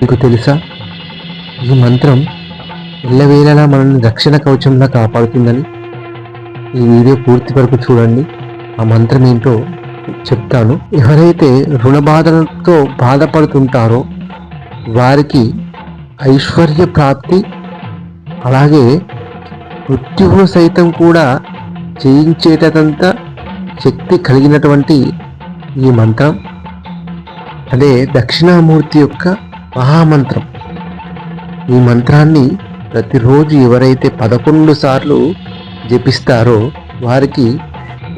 మీకు తెలుసా? ఈ మంత్రం ఎల్లవేళలా మనల్ని రక్షణ కవచంలా కాపాడుతుందని? ఈ వీడియో పూర్తి వరకు చూడండి. ఆ మంత్రం ఏంటో చెప్తాను. ఎవరైతే రుణ బాధలతో బాధపడుతుంటారో వారికి ఐశ్వర్య ప్రాప్తి అలాగే మృత్యువు సైతం కూడా చేయించేటంత శక్తి కలిగినటువంటి ఈ మంత్రం. అదే దక్షిణామూర్తి యొక్క మహామంత్రం. ఈ మంత్రాన్ని ప్రతిరోజు ఎవరైతే పదకొండు సార్లు జపిస్తారో వారికి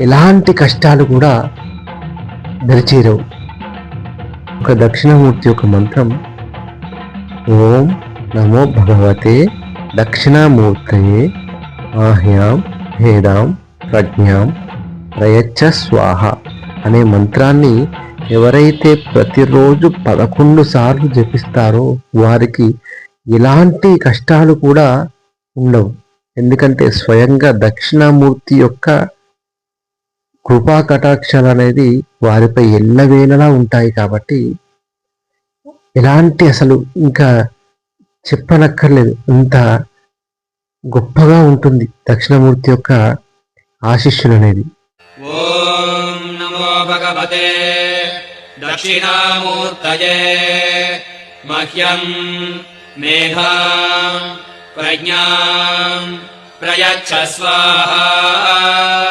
ఎలాంటి కష్టాలు కూడా దరిచేరవు. ఒక దక్షిణామూర్తి యొక్క మంత్రం ఓం నమో భగవతే దక్షిణామూర్తయే మాహ్యాం భేదాం ప్రజ్ఞాం ప్రయచ్చ స్వాహ అనే మంత్రాన్ని ఎవరైతే ప్రతిరోజు పదకొండు సార్లు జపిస్తారో వారికి ఎలాంటి కష్టాలు కూడా ఉండవు. ఎందుకంటే స్వయంగా దక్షిణామూర్తి యొక్క కృపా కటాక్షాలు అనేది వారిపై ఎల్లవేళలా ఉంటాయి కాబట్టి ఎలాంటి అసలు ఇంకా చెప్పనక్కర్లేదు. ఇంత గొప్పగా ఉంటుంది దక్షిణమూర్తి యొక్క ఆశిష్యులు అనేది. भगवते। दक्षिणामूर्तये मह्यम् मेधाम् प्रज्ञाम् प्रयच्छ स्वाहा